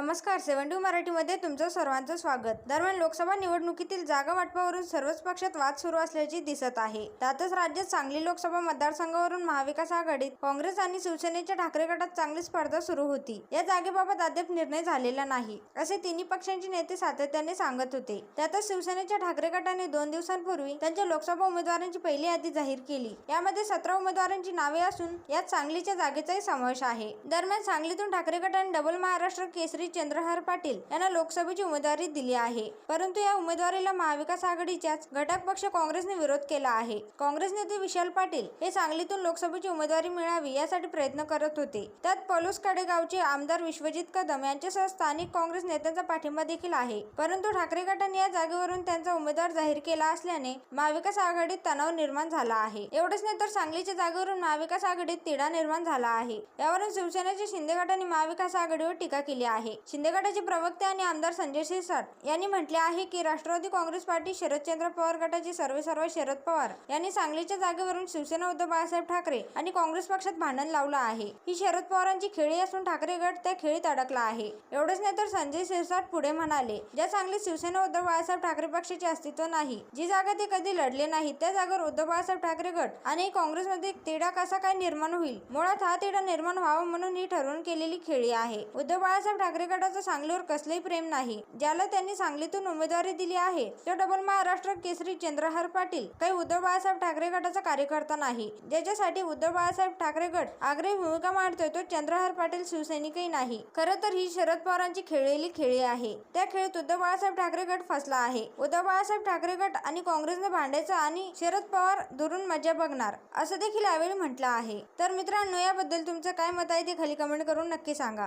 नमस्कार सेवन टू मराठीमध्ये तुमचं सर्वांचं स्वागत. दरम्यान लोकसभा निवडणुकीतील जागा वाटपावरून सर्वच पक्षात वाद सुरू असल्याचे दिसत आहे. त्यातच राज्यात सांगली लोकसभा मतदारसंघावरून महाविकास आघाडीत काँग्रेस आणि शिवसेनेच्या ठाकरे गटात चांगली स्पर्धा सुरू होती. या जागेबाबत अद्याप निर्णय झालेला नाही असे तिन्ही पक्षांचे नेते सातत्याने सांगत होते. त्यातच शिवसेनेच्या ठाकरे गटाने दोन दिवसांपूर्वी त्यांच्या लोकसभा उमेदवारांची पहिली यादी जाहीर केली. यामध्ये सतरा उमेदवारांची नावे असून यात सांगलीच्या जागेचाही समावेश आहे. दरम्यान सांगलीतून ठाकरे गटाने डबल महाराष्ट्र केसरी चंद्रहार पाटील यांना लोकसभेची उमेदवारी दिली आहे. परंतु या उमेदवारीला महाविकास आघाडीच्याच घटक पक्ष काँग्रेसने विरोध केला आहे. काँग्रेस नेते विशाल पाटील हे सांगलीतून लोकसभेची उमेदवारी मिळावी यासाठी प्रयत्न करत होते. त्यात पलूस कडेगावचे आमदार विश्वजित कदम यांच्यासह स्थानिक काँग्रेस नेत्यांचा पाठिंबा देखील आहे. परंतु ठाकरे गटाने या जागेवरून त्यांचा उमेदवार जाहीर केला असल्याने महाविकास आघाडीत तणाव निर्माण झाला आहे. एवढेच नाही तर सांगलीच्या जागेवरून महाविकास आघाडीत तिढा निर्माण झाला आहे. यावरून शिवसेनेच्या शिंदे गटाने महाविकास आघाडीवर टीका केली आहे. शिंदे गटाचे प्रवक्ते आणि आमदार संजय शिरसाट यांनी म्हटले आहे की राष्ट्रवादी काँग्रेस पार्टी शरदचंद्र पवार गटाचे सर्वे सर्व शरद पवार यांनी सांगलीच्या जागेवरून शिवसेना उद्धव बाळासाहेब ठाकरे आणि काँग्रेस पक्षात भांडण लावलं आहे. ही शरद पवारांची खेळी असून ठाकरे गट त्या खेळीत अडकला आहे. एवढंच नाही तर संजय शिरसाट पुढे म्हणाले ज्या सांगलीत शिवसेना उद्धव बाळासाहेब ठाकरे पक्षाचे अस्तित्व नाही जी जागा ते कधी लढले नाही त्या जागेवर उद्धव बाळासाहेब ठाकरे गट आणि काँग्रेसमध्ये तेढा कसा काय निर्माण होईल? मुळात हा तेढा निर्माण व्हावा म्हणून ही ठरवून केलेली खेळी आहे. उद्धव बाळासाहेब ठाकरे गटाचं सांगलीवर कसलेही प्रेम नाही ज्याला त्यांनी सांगलीतून उमेदवारी दिली आहे. तो डबल महाराष्ट्र केसरी चंद्रहार पाटील. काही उद्धव बाळासाहेब ठाकरे गटाचा कार्यकर्ता नाही. ज्याच्यासाठी उद्धव बाळासाहेब ठाकरे गट आग्रही भूमिका मांडतोय तो चंद्रहार पाटील शिवसैनिकही नाही. खरं तर ही शरद पवारांची खेळलेली खेळी आहे. त्या खेळीत उद्धव बाळासाहेब ठाकरे गट फसला आहे. उद्धव बाळासाहेब ठाकरे गट आणि काँग्रेसने भांडायचं आणि शरद पवार दुरून मजा बघणार असं देखील यावेळी म्हटलं आहे. तर मित्रांनो याबद्दल तुमचं काय मत आहे ते खाली कमेंट करून नक्की सांगा.